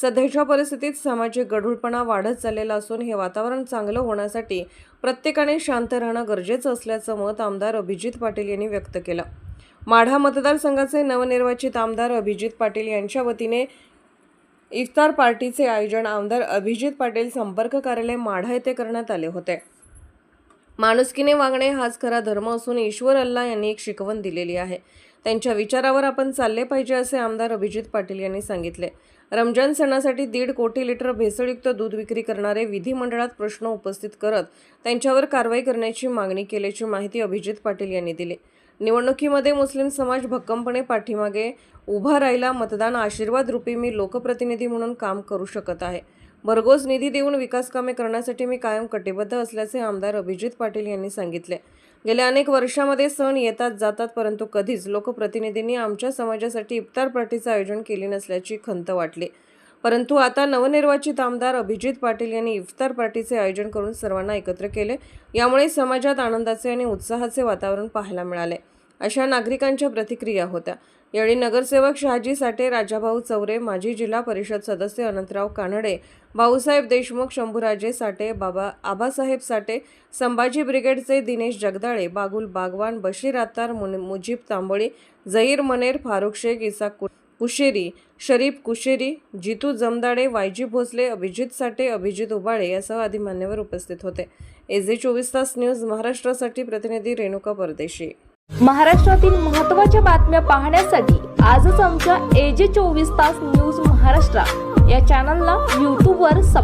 सध्याच्या परिस्थितीत सामाजिक गढूळपणा वाढत चाललेला असून हे वातावरण चांगलं होण्यासाठी प्रत्येकाने शांत राहणं गरजेचं असल्याचं मत आमदार अभिजित पाटील यांनी व्यक्त केलं. माढा मतदारसंघाचे नवनिर्वाचित आमदार अभिजित पाटील यांच्या वतीने इफ्तार पार्टीचे आयोजन आमदार अभिजित पाटील संपर्क कार्यालय माढा येथे करण्यात आले होते. माणुसकीने वागणे हाच खरा धर्म असून ईश्वर अल्ला यांनी एक शिकवण दिलेली आहे. त्यांच्या विचारावर आपण चालले पाहिजे असे आमदार अभिजित पाटील यांनी सांगितले. रमजान सणासाठी दीड कोटी लिटर भेसळयुक्त दूध विक्री करणारे विधिमंडळात प्रश्न उपस्थित करत त्यांच्यावर कारवाई करण्याची मागणी केल्याची माहिती अभिजित पाटील यांनी दिली. निवडणुकीमध्ये मुस्लिम समाज भक्कमपणे पाठीमागे उभा राहिला. मतदान आशीर्वाद रूपी मी लोकप्रतिनिधी म्हणून काम करू शकत आहे. भरघोस निधी देऊन विकास कामे करण्यासाठी मी कायम कटिबद्ध असल्याचे आमदार अभिजित पाटील यांनी सांगितले. गेल्या अनेक वर्षामध्ये सण येतात जातात परंतु कधीच लोकप्रतिनिधींनी आमच्या समाजासाठी इफ्तार पार्टीचं आयोजन केले नसल्याची खंत वाटली. परंतु आता नवनिर्वाचित आमदार अभिजित पाटील यांनी इफ्तार पार्टीचे आयोजन करून सर्वांना एकत्र केले. यामुळे समाजात आनंदाचे आणि उत्साहाचे वातावरण पाहायला मिळाले. अशा नागरिकांच्या प्रतिक्रिया होत्या. यावेळी नगरसेवक शहाजी साठे राजाभाऊ चौरे माजी जिल्हा परिषद सदस्य अनंतराव कानडे भाऊसाहेब देशमुख शंभूराजे साठे बाबा आबासाहेब साठे संभाजी ब्रिगेडचे दिनेश जगदाळे बागुल बागवान बशीर आत्तार मुन- मुजीब तांबोळी झहीर मनेर फारुख शेख इसा कु- कुशेरी शरीफ कुशेरी जितू जमदाडे वायजी भोसले अभिजित साठे अभिजित उबाळे यासह आदी मान्यवर उपस्थित होते. एस जे चोवीस तास न्यूज महाराष्ट्रासाठी प्रतिनिधी रेणुका परदेशी. महाराष्ट्रातील महत्त्वाच्या बातम्या पाहण्यासाठी आजच आमच्या एजे चोवीस तास न्यूज महाराष्ट्र या चॅनलला यूट्यूबवर सब